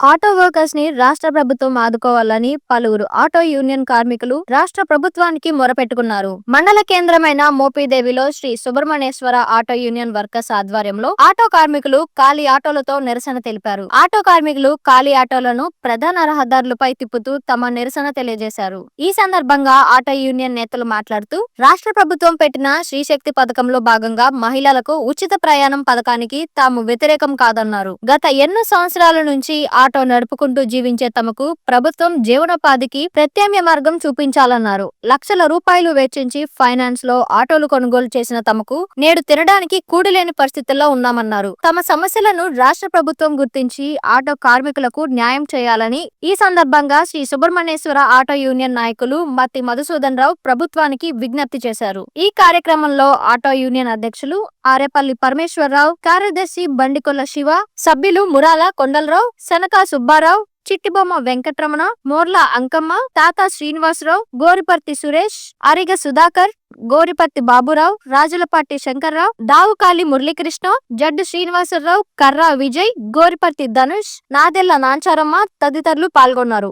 Auto వర్కర్స్ని రాష్ట్ర ప్రభుత్వం ఆదుకోవాలని పలువురు ఆటో యూనియన్ కార్మికులు రాష్ట్ర ప్రభుత్వానికి మొరపెట్టుకున్నారు. మండల కేంద్రమైన మోపిదేవిలో Shri Subrahmanyeswara auto union workers ఆధ్వర్యంలో ఆటో కార్మికులు ఖాళీ ఆటోలతో నిరసన తెలిపారు. ఆటో కార్మికులు ఖాళీ ఆటోలను ప్రధాన రహదారులపై తిప్పుతూ తమ నిరసన తెలియజేశారు. ఈ సందర్భంగా ఆటో యూనియన్ నేతలు మాట్లాడుతూ రాష్ట్ర ప్రభుత్వం పెట్టిన శ్రీశక్తి పథకంలో భాగంగా మహిళలకు ఉచిత ప్రయాణం పథకానికి తాము వ్యతిరేకం కాదన్నారు. గత ఎన్నో సంవత్సరాల నుంచి ఆటో నడుపుకుంటూ జీవించే తమకు ప్రభుత్వం జీవనోపాధికి ప్రత్యామ్నాయ మార్గం చూపించాలన్నారు. లక్షల రూపాయలు వెచ్చించి ఫైనాన్స్లో ఆటోలు కొనుగోలు చేసిన తమకు నేడు తినడానికి కూడిలేని పరిస్థితుల్లో ఉన్నామన్నారు. తమ సమస్యలను రాష్ట్ర ప్రభుత్వం గుర్తించి ఆటో కార్మికులకు న్యాయం చేయాలని ఈ సందర్భంగా శ్రీ సుబ్రహ్మణ్యేశ్వర ఆటో యూనియన్ నాయకులు మత్తి మధుసూదన్ రావు ప్రభుత్వానికి విజ్ఞప్తి చేశారు. ఈ కార్యక్రమంలో ఆటో యూనియన్ అధ్యక్షులు ఆరేపల్లి పరమేశ్వరరావు కార్యదర్శి బండికొల్ల శివ సభ్యులు మురాల కొండలరావు శనక సుబ్బారావు చిట్టిబొమ్మ వెంకటరమణ మోర్ల అంకమ్మ తాత శ్రీనివాసరావు గోరిపర్తి సురేష్ అరిగ సుధాకర్ గోరిపర్తి బాబురావు రాజులపాటి శంకర్రావు దావుకాలి మురళీకృష్ణ జడ్డు శ్రీనివాసరావు కర్రా విజయ్ గోరిపర్తి ధనుష్ నాదెల్ల నాంచారమ్మ తదితరులు పాల్గొన్నారు.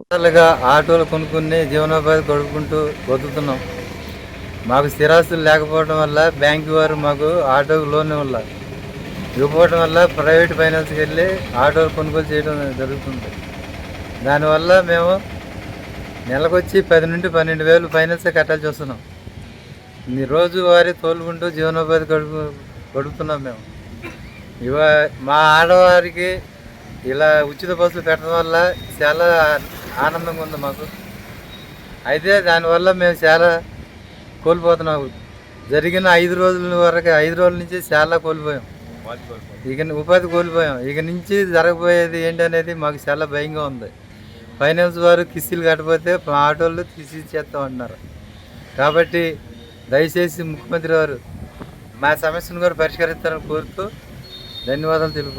ఆటోలు కొనుక్కునే జీవనోపాధి గడుపుకుంటూ బతుకుతున్నాం. మాకు స్థిరాస్తులు లేకపోవడం వల్ల బ్యాంకు వారు మాకు ఆటోకు లోన్ ఇవ్వాలి. ఇవ్వకపోవడం వల్ల ప్రైవేట్ ఫైనాన్స్కి వెళ్ళి ఆటోలు కొనుగోలు చేయడం జరుగుతుంది. దానివల్ల మేము నెలకొచ్చి పది నుండి పన్నెండు వేలు ఫైనాన్స్ కట్టాల్సి వస్తున్నాం. ఈ రోజు వారి తోలుకుంటూ జీవనోపాధి గడుపు గడుపుతున్నాం మేము. ఇవ మా ఆడవారికి ఇలా ఉచిత బస్సులు పెట్టడం వల్ల చాలా ఆనందంగా ఉంది మాకు. అయితే దానివల్ల మేము చాలా కోల్పోతున్నాం. జరిగిన ఐదు రోజుల వరకు ఐదు రోజుల నుంచి చాలా కోల్పోయాం. ఇక ఉపాధి కోల్పోయాం. ఇక నుంచి జరగబోయేది ఏంటి అనేది మాకు చాలా భయంగా ఉంది. ఫైనాన్స్ వారు కిస్తీలు కట్టకపోతే మా ఆటోలు తీసిచ్చేస్తాం చేస్తామన్నారు కాబట్టి దయచేసి ముఖ్యమంత్రి వారు మా సమస్యను కూడా పరిష్కరిస్తారని కోరుతూ ధన్యవాదాలు తెలుపుకుంటున్నాను